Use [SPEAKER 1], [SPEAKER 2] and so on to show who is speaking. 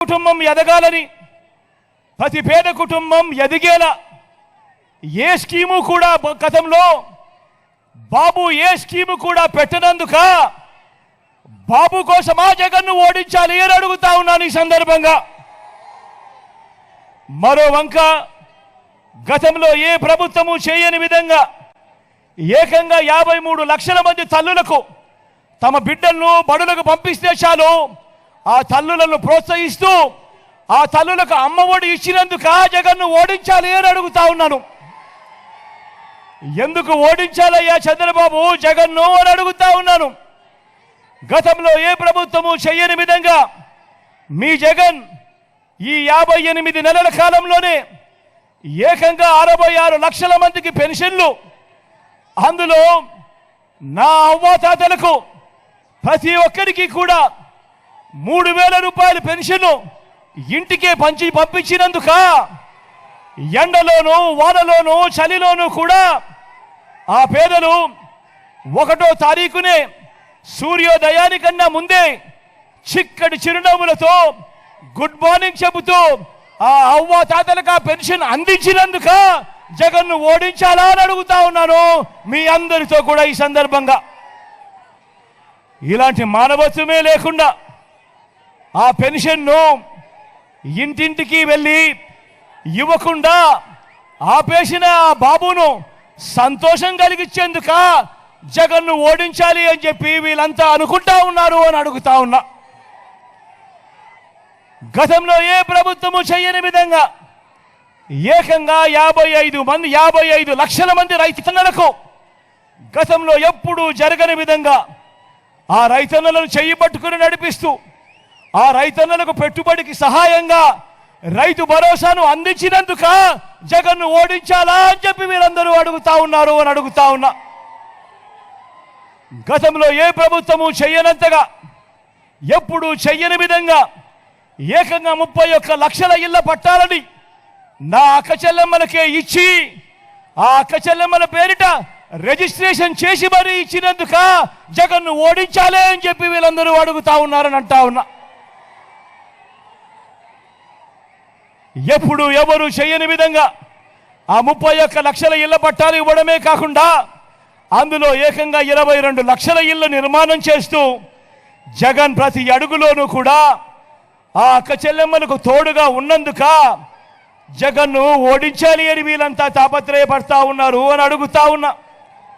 [SPEAKER 1] కుటుంబం ఎదగాలని ప్రతి పేద కుటుంబం ఎదిగేలా ఏ స్కీము కూడా గతంలో బాబు ఏ స్కీము కూడా పెట్టనందుక బాబు కోసమా జగన్ను ఓడించాలి అని అడుగుతా ఉన్నాను ఈ సందర్భంగా. మరో వంక గతంలో ఏ ప్రభుత్వము చేయని విధంగా ఏకంగా యాభై మూడు లక్షల మంది తల్లులకు తమ బిడ్డలను బడులకు పంపిస్తే చాలు. ఆ తల్లులను ప్రోత్సహిస్తూ ఆ తల్లులకు అమ్మ ఒడి ఇచ్చినందుకు ఇచ్చినందుక జగన్ను ఓడించాలి అని అడుగుతా ఉన్నాను. ఎందుకు ఓడించాలయ్యా చంద్రబాబు? జగన్ను అని అడుగుతా ఉన్నాను. గతంలో ఏ ప్రభుత్వము చెయ్యని విధంగా మీ జగన్ ఈ యాభై ఎనిమిది నెలల కాలంలోనే ఏకంగా అరవై ఆరు లక్షల మందికి పెన్షన్లు అందులో నా అవ్వాతాతలకు ప్రతి ఒక్కరికి కూడా మూడు వేల రూపాయల పెన్షన్ ఇంటికే పంచి పంపించినందుక? ఎండలోను వానలోను చలిలోను కూడా ఆ పేదలు ఒకటో తారీఖునే సూర్యోదయానికన్నా ముందే చిక్కటి చిరునవ్వులతో గుడ్ మార్నింగ్ చెబుతూ ఆ అవ్వ తాతలకు ఆ పెన్షన్ అందించినందుక జగన్ను ఓడించాలా అని అడుగుతా ఉన్నాను మీ అందరితో కూడా ఈ సందర్భంగా. ఇలాంటి మానవత్వమే లేకుండా ఆ పెన్షన్ను ఇంటింటికి వెళ్ళి ఇవ్వకుండా ఆపేసిన ఆ బాబును సంతోషం కలిగించేందుక జగన్ను ఓడించాలి అని చెప్పి వీళ్ళంతా అనుకుంటా ఉన్నారు అని అడుగుతా ఉన్నా. గతంలో ఏ ప్రభుత్వము చేయని విధంగా ఏకంగా యాభై ఐదు మంది యాభై ఐదు లక్షల మంది రైతన్నలకు గతంలో ఎప్పుడూ జరగని విధంగా ఆ రైతన్నలను చెయ్యి పట్టుకుని నడిపిస్తూ ఆ రైతన్నలకు పెట్టుబడికి సహాయంగా రైతు భరోసాను అందించినందుక జగన్ను ఓడించాలా అని చెప్పి మీరందరూ అడుగుతా ఉన్నారు అని అడుగుతా ఉన్నా. గతంలో ఏ ప్రభుత్వము చెయ్యనంతగా ఎప్పుడు చెయ్యని విధంగా ఏకంగా ముప్పై ఒక్క లక్షల ఇళ్ళ పట్టాలని నా అక్క చెల్లెమ్మలకే ఇచ్చి ఆ అక్క చెల్లెమ్మల పేరిట రిజిస్ట్రేషన్ చేసి మరీ ఇచ్చినందుక జగన్ను ఓడించాలే అని చెప్పి వీళ్ళందరూ అడుగుతా ఉన్నారని అంటా ఉన్నా. ఎప్పుడు ఎవరు చేయని విధంగా ఆ ముప్పై ఒక్క లక్షల ఇళ్ళ పట్టాలు ఇవ్వడమే కాకుండా అందులో ఏకంగా ఇరవై రెండు లక్షల ఇళ్ళ నిర్మాణం చేస్తూ జగన్ ప్రతి అడుగులోనూ కూడా ఆ అక్క చెల్లెమ్మలకు తోడుగా ఉన్నందుక జగన్ను ఓడించాలి అని వీళ్ళంతా తాపత్రయపడతా ఉన్నారు అని అడుగుతా ఉన్నా.